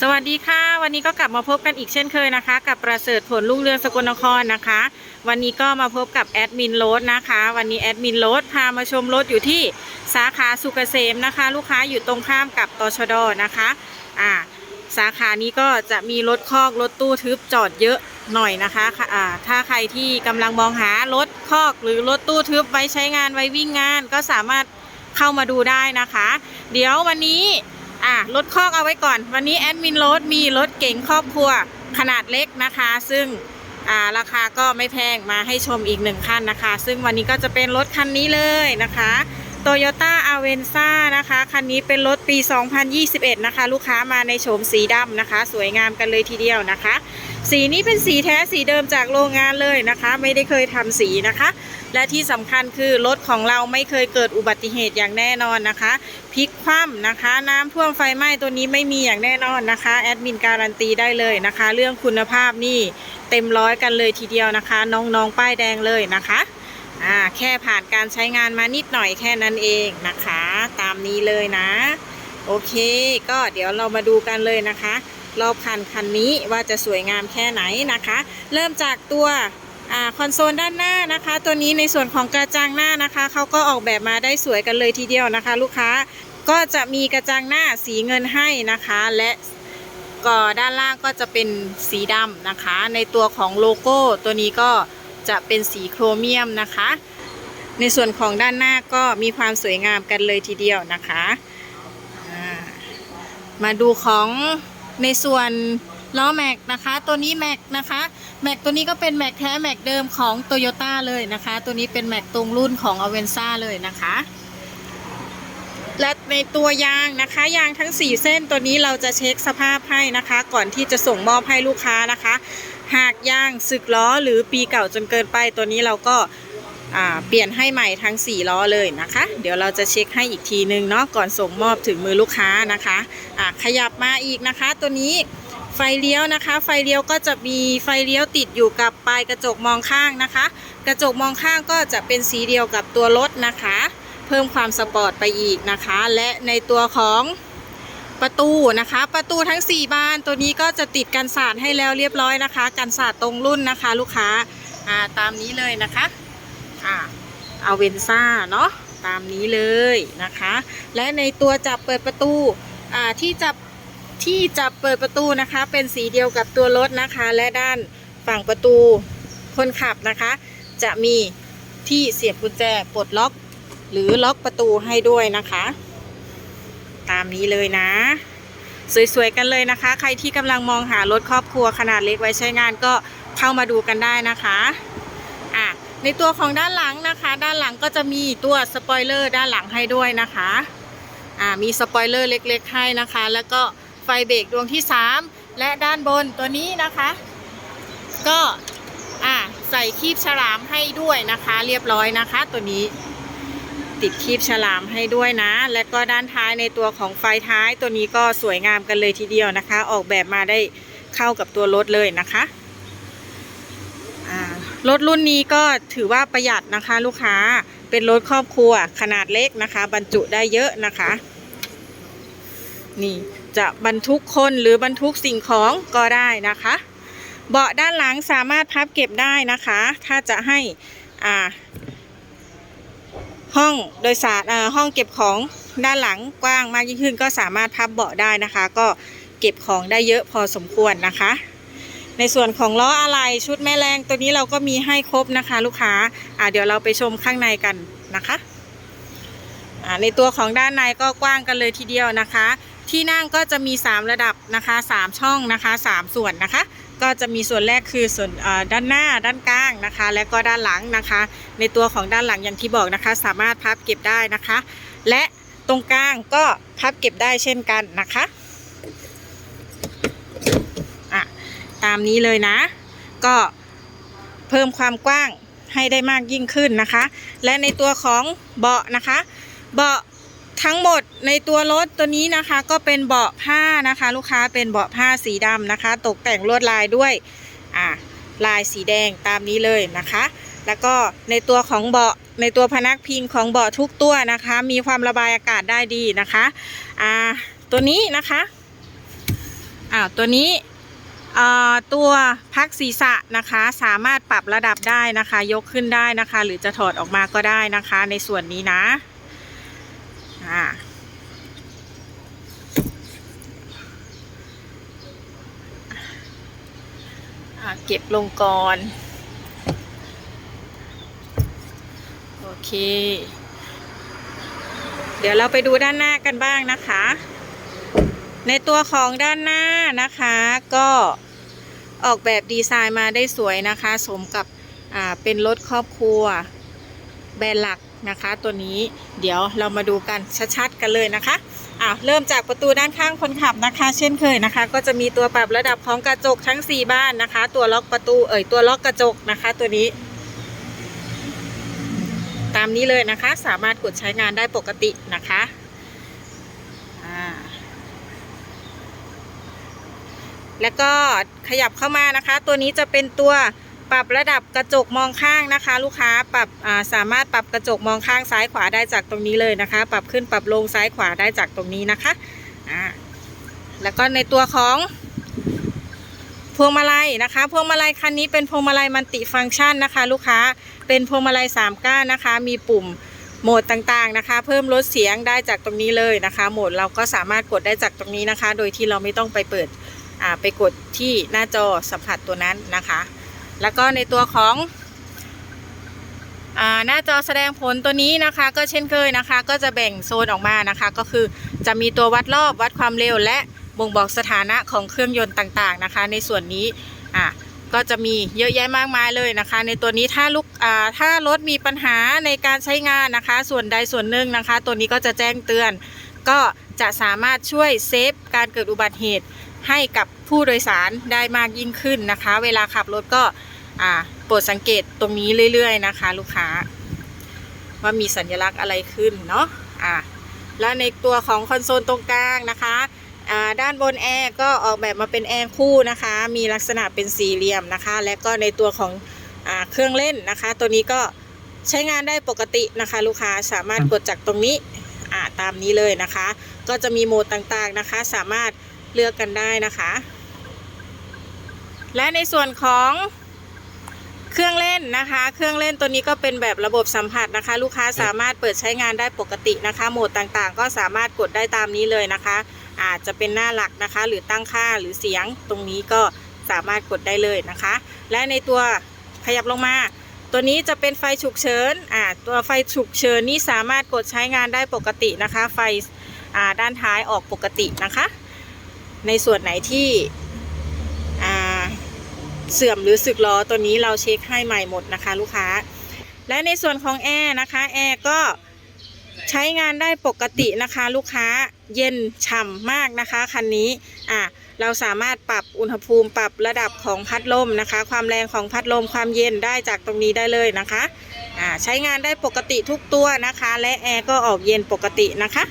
สวัสดีค่ะ วันนี้ก็กลับมาพบกันอีกเช่นเคยนะคะ กับประเสริฐผลลุ่งเรืองสกลนครนะคะ วันนี้ก็มาพบกับแอดมินโรสนะคะ วันนี้แอดมินโรสพามาชมรถอยู่ที่สาขาสุกเกษมนะคะ ลูกค้าอยู่ตรงข้ามกับตชดนะคะอ่าสาขานี้ก็จะมีรถคอกรถตู้ทึบจอดเยอะหน่อยนะคะค่ะอ่าถ้าใครที่กำลังมองหารถคอกหรือรถตู้ทึบไว้ใช้งานไว้วิ่งงาน ก็สามารถเข้ามาดูได้นะคะ เดี๋ยววันนี้ อะรถคอกเอาไว้ก่อน วันนี้แอดมินรถมีรถเก๋งครอบครัวขนาดเล็กนะคะ ซึ่งอ่าราคาก็ไม่แพงมาให้ชมอีกหนึ่งคันนะคะ ซึ่งวันนี้ก็จะเป็นรถคันนี้เลยนะคะ Toyota a v e n z a นะคะ คันนี้เป็นรถปี 2021 นะคะ ลูกค้ามาในโฉมสีดำนะคะ สวยงามกันเลยทีเดียวนะคะ สีนี้เป็นสีแท้สีเดิมจากโรงงานเลยนะคะ ไม่ได้เคยทำสีนะคะ และที่สำคัญคือรถของเราไม่เคยเกิดอุบัติเหตุอย่างแน่นอนนะคะพลิกคว่ำนะคะ น้ำท่วมไฟไหม้ตัวนี้ไม่มีอย่างแน่นอนนะคะแอดมินการันตีได้เลยนะคะ เรื่องคุณภาพนี่เต็มร้อยกันเลยทีเดียวนะคะ น้องๆป้ายแดงเลยนะคะอ่าแค่ผ่านการใช้งานมานิดหน่อยแค่นั้นเองนะคะ ตามนี้เลยนะ โอเค ก็เดี๋ยวเรามาดูกันเลยนะคะ รอบคันคันนี้ว่าจะสวยงามแค่ไหนนะคะ เริ่มจากตัว คอนโซลด้านหน้านะคะ ตัวนี้ในส่วนของกระจังหน้านะคะเขาก็ออกแบบมาได้สวยกันเลยทีเดียวนะคะ ลูกค้าก็จะมีกระจังหน้าสีเงินให้นะคะ และก็ด้านล่างก็จะเป็นสีดำนะคะ ในตัวของโลโก้ตัวนี้ก็จะเป็นสีโครเมียมนะคะ ในส่วนของด้านหน้าก็มีความสวยงามกันเลยทีเดียวนะคะามาดูของในส่วน ล้อแม็กนะคะ ตัวนี้แม็กนะคะแม็กตัวนี้ก็เป็นแม็กแท้แม็กเดิมของ t o y ยต้าเลยนะคะ ตัวนี้เป็นแม็กตรงรุ่นของ a v e n z a เลยนะคะ และในตัวยางนะคะ ยางทั้ง 4 เส้นตัวนี้เราจะเช็คสภาพให้นะคะ ก่อนที่จะส่งมอบให้ลูกค้านะคะ หากยางสึกล้อหรือปีเก่าจนเกินไปตัวนี้เราก็เปลี่ยนให้ใหม่ทั้ง 4 ล้อเลยนะคะ เดี๋ยวเราจะเช็คให้อีกทีนึงเนาะก่อนส่งมอบถึงมือลูกค้านะคะอ่าขยับมาอีกนะคะตัวนี้ ไฟเลี้ยวนะคะ ไฟเลี้ยวก็จะมีไฟเลี้ยวติดอยู่กับปลายกระจกมองข้างนะคะ กระจกมองข้างก็จะเป็นสีเดียวกับตัวรถนะคะ เพิ่มความสปอร์ตไปอีกนะคะ และในตัวของประตูนะคะ ประตูทั้ง 4 บานตัวนี้ก็จะติดกันสาดให้แล้วเรียบร้อยนะคะ กันสาดตรงรุ่นนะคะ ลูกค้าอ่าตามนี้เลยนะคะอ่าเอาเวนซ่าเนาะตามนี้เลยนะคะ และในตัวจับเปิดประตูอ่าที่จับ ที่จับเปิดประตูนะคะ เป็นสีเดียวกับตัวรถนะคะ และด้านฝั่งประตูคนขับนะคะ จะมีที่เสียบกุญแจปลดล็อก หรือล็อกประตูให้ด้วยนะคะ ตามนี้เลยนะ สวยๆกันเลยนะคะ ใครที่กำลังมองหารถครอบครัวขนาดเล็กไว้ใช้งานก็เข้ามาดูกันได้นะคะอะในตัวของด้านหลังนะคะ ด้านหลังก็จะมีตัวสปอยเลอร์ด้านหลังให้ด้วยนะคะอ่ามีสปอยเลอร์เล็ก ๆ ให้นะคะ แล้วก็ ไฟเบรกดวงที่ 3 และด้านบนตัวนี้นะคะ ก็อ่าใส่คีบฉลามให้ด้วยนะคะ เรียบร้อยนะคะ ตัวนี้ ติดคีบฉลามให้ด้วยนะ และก็ด้านท้ายในตัวของไฟท้ายตัวนี้ก็สวยงามกันเลยทีเดียวนะคะ ออกแบบมาได้เข้ากับตัวรถเลยนะคะรถรุ่นนี้ก็ถือว่าประหยัดนะคะ ลูกค้าเป็นรถครอบครัวขนาดเล็กนะคะ บรรจุได้เยอะนะคะ นี่ จะบรรทุกคนหรือบรรทุกสิ่งของก็ได้นะคะ เบาะด้านหลังสามารถพับเก็บได้นะคะ ถ้าจะให้อ่าห้องโดยสารอ่อห้องเก็บของด้านหลังกว้างมากยิ่งขึ้น ก็สามารถพับเบาะได้นะคะ ก็เก็บของได้เยอะพอสมควรนะคะ ในส่วนของล้ออะไหล่ชุดแม่แรงตัวนี้เราก็มีให้ครบนะคะ ลูกค้าอ่าเดี๋ยวเราไปชมข้างในกันนะคะอ่าในตัวของด้านในก็กว้างกันเลยทีเดียวนะคะ ที่นั่งก็จะมี 3 ระดับนะคะ 3 ช่องนะคะ 3 ส่วนนะคะ ก็จะมีส่วนแรกคือส่วนด้านหน้าด้านกลางนะคะ และก็ด้านหลังนะคะ ในตัวของด้านหลังอย่างที่บอกนะคะ สามารถพับเก็บได้นะคะ และตรงกลางก็พับเก็บได้เช่นกันนะคะอะตามนี้เลยนะ ก็เพิ่มความกว้างให้ได้มากยิ่งขึ้นนะคะ และในตัวของเบาะนะคะ เบาะ ทั้งหมดในตัวรถตัวนี้นะคะ ก็เป็นเบาะผ้านะคะ ลูกค้าเป็นเบาะผ้าสีดำนะคะ ตกแต่งลวดลายด้วยอ่าลายสีแดงตามนี้เลยนะคะ แล้วก็ในตัวของเบาะในตัวพนักพิงของเบาะทุกตัวนะคะ มีความระบายอากาศได้ดีนะคะอ่าตัวนี้นะคะอ้าวตัวนี้เอ่อตัวพักศีรษะนะคะสามารถปรับระดับได้นะคะ ยกขึ้นได้นะคะ หรือจะถอดออกมาก็ได้นะคะ ในส่วนนี้นะ อ่าอ่าเก็บลงก่อน โอเค เดี๋ยวเราไปดูด้านหน้ากันบ้างนะคะ ในตัวของด้านหน้านะคะก็ออกแบบดีไซน์มาได้สวยนะคะ สมกับเป็นรถครอบครัว แบรนด์หลัก นะคะ ตัวนี้เดี๋ยวเรามาดูกันชัดๆกันเลยนะคะอ่าเริ่มจากประตูด้านข้างคนขับนะคะ เช่นเคยนะคะ ก็จะมีตัวปรับระดับของกระจกทั้ง 4 บ้านนะคะ ตัวล็อกประตูเอ่ยตัวล็อกกระจกนะคะ ตัวนี้ ตามนี้เลยนะคะ สามารถกดใช้งานได้ปกตินะคะแล้วก็ขยับเข้ามานะคะ ตัวนี้จะเป็นตัว ปรับระดับกระจกมองข้างนะคะ ลูกค้าปรับสามารถปรับกระจกมองข้างซ้ายขวาได้จากตรงนี้เลยนะคะ ปรับขึ้นปรับลงซ้ายขวาได้จากตรงนี้นะคะอ่าแล้วก็ในตัวของพวงมาลัยนะคะ พวงมาลัยคันนี้เป็นพวงมาลัยมัลติฟังก์ชันนะคะ ลูกค้าเป็นพวงมาลัย3ก้านนะคะ มีปุ่มโหมดต่างๆนะคะ เพิ่มลดเสียงได้จากตรงนี้เลยนะคะ โหมดเราก็สามารถกดได้จากตรงนี้นะคะ โดยที่เราไม่ต้องไปเปิดไปกดที่หน้าจอสัมผัสตัวนั้นนะคะ แล้วก็ในตัวของอหน้าจอแสดงผลตัวนี้นะคะ ก็เช่นเคยนะคะ ก็จะแบ่งโซนออกมานะคะ ก็คือจะมีตัววัดรอบวัดความเร็ว และบ่งบอกสถานะของเครื่องยนต์ต่างๆนะคะ ในส่วนนี้อ่าก็จะมีเยอะแยะมากมายเลยนะคะ ในตัวนี้ถ้าลูกอ่าถ้ารถมีปัญหาในการใช้งานนะคะ ส่วนใดส่วนหนึ่งนะคะ ตัวนี้ก็จะแจ้งเตือน ก็จะสามารถช่วยเซฟการเกิดอุบัติเหตุ ให้กับผู้โดยสารได้มากยิ่งขึ้นนะคะ เวลาขับรถก็อ่าโปรดสังเกตตรงนี้เรื่อย ๆ นะคะ ลูกค้า ว่ามีสัญลักษณ์อะไรขึ้นเนาะอ่าแล้วในตัวของคอนโซลตรงกลางนะคะอ่าด้านบนแอร์ก็ออกแบบมาเป็นแอร์คู่นะคะ มีลักษณะเป็นสี่เหลี่ยมนะคะ และก็ในตัวของอาเครื่องเล่นนะคะ ตัวนี้ก็ใช้งานได้ปกตินะคะ ลูกค้าสามารถกดจากตรงนี้อ่าตามนี้เลยนะคะ ก็จะมีโหมดต่างๆนะคะ สามารถ เลือกกันได้นะคะ และในส่วนของเครื่องเล่นนะคะ เครื่องเล่นตัวนี้ก็เป็นแบบระบบสัมผัสนะคะ ลูกค้าสามารถเปิดใช้งานได้ปกตินะคะ โหมดต่างๆ ก็สามารถกดได้ตามนี้เลยนะคะ อาจจะเป็นหน้าหลักนะคะ หรือตั้งค่าหรือเสียงตรงนี้ก็สามารถกดได้เลยนะคะ และในตัวขยับลงมา ตัวนี้จะเป็นไฟฉุกเฉินอ่าตัวไฟฉุกเฉินนี่สามารถกดใช้งานได้ปกตินะคะ ไฟอ่าด้านท้ายออกปกตินะคะ ในส่วนไหนที่เสื่อมหรือสึกล้อตัวนี้เราเช็คให้ใหม่หมดนะคะลูกค้า และในส่วนของแอร์นะคะแอร์ก็ใช้งานได้ปกตินะคะ ลูกค้าเย็นฉ่ำมากนะคะคันนี้อะเราสามารถปรับอุณหภูมิปรับระดับของพัดลมนะคะ ความแรงของพัดลมความเย็นได้จากตรงนี้ได้เลยนะคะอ่าใช้งานได้ปกติทุกตัวนะคะ และแอร์ก็ออกเย็นปกตินะคะ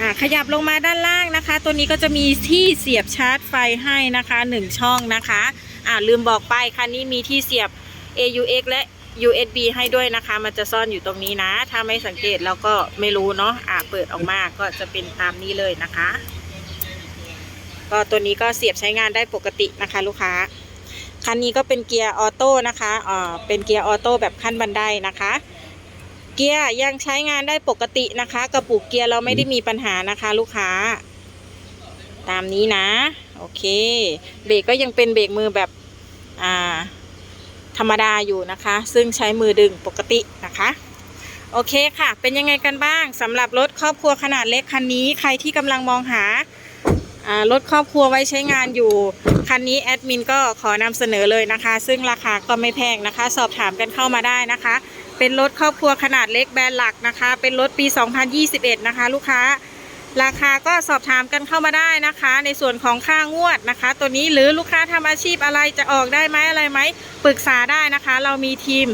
อ่าขยับลงมาด้านล่างนะคะ ตัวนี้ก็จะมีที่เสียบชาร์จไฟให้นะคะหนึ่งช่องนะคะอ่าลืมบอกไปคันนี้มีที่เสียบ AUX และ USB ให้ด้วยนะคะ มันจะซ่อนอยู่ตรงนี้นะ ถ้าไม่สังเกตเราก็ไม่รู้เนาะอ่าเปิดออกมาก็จะเป็นตามนี้เลยนะคะ ก็ตัวนี้ก็เสียบใช้งานได้ปกตินะคะ ลูกค้าคันนี้ก็เป็นเกียร์ออโต้นะคะอ่าเป็นเกียร์ออโต้แบบขั้นบันไดนะคะ เกียร์ยังใช้งานได้ปกตินะคะ กระปุกเกียร์เราไม่ได้มีปัญหานะคะ ลูกค้า ตามนี้นะ โอเค เบรกก็ยังเป็นเบรกมือแบบอ่าธรรมดาอยู่นะคะ ซึ่งใช้มือดึงปกตินะคะ โอเคค่ะ เป็นยังไงกันบ้างสำหรับรถครอบครัวขนาดเล็กคันนี้ใครที่กำลังมองหาอ่ารถครอบครัวไว้ใช้งานอยู่ คันนี้แอดมินก็ขอนำเสนอเลยนะคะ ซึ่งราคาก็ไม่แพงนะคะ สอบถามกันเข้ามาได้นะคะ เป็นรถครอบครัวขนาดเล็กแบรนด์หลักนะคะ เป็นรถปี 2021 นะคะ ลูกค้า ราคาก็สอบถามกันเข้ามาได้นะคะ ในส่วนของค่างวดนะคะ ตัวนี้หรือลูกค้าทำอาชีพอะไรจะออกได้ไหมอะไรไหมปรึกษาได้นะคะ เรามีทีม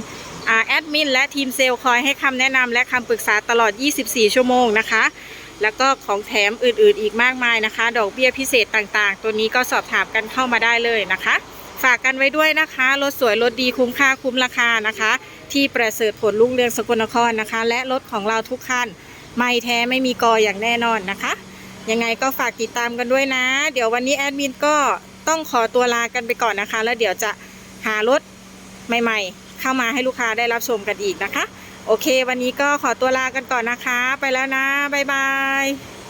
แอดมินและทีมเซลล์คอยให้คำแนะนำและคำปรึกษาตลอด 24 ชั่วโมงนะคะแล้วก็ของแถมอื่นๆอีกมากมายนะคะ ดอกเบี้ยพิเศษต่างๆ ตัวนี้ก็สอบถามกันเข้ามาได้เลยนะคะ ฝากกันไว้ด้วยนะคะรถสวยรถดีคุ้มค่าคุ้มราคานะคะ ที่ประเสริฐผลลุ่งเรืองสกลนครนะคะ และรถของเราทุกคันไม่แท้ไม่มีกออย่างแน่นอนนะคะ ยังไงก็ฝากติดตามกันด้วยนะ เดี๋ยววันนี้แอดมินก็ต้องขอตัวลากันไปก่อนนะคะ แล้วเดี๋ยวจะหารถใหม่ ๆ เข้ามาให้ลูกค้าได้รับชมกันอีกนะคะ โอเค วันนี้ก็ขอตัวลากันก่อนนะคะ ไปแล้วนะบ๊ายบาย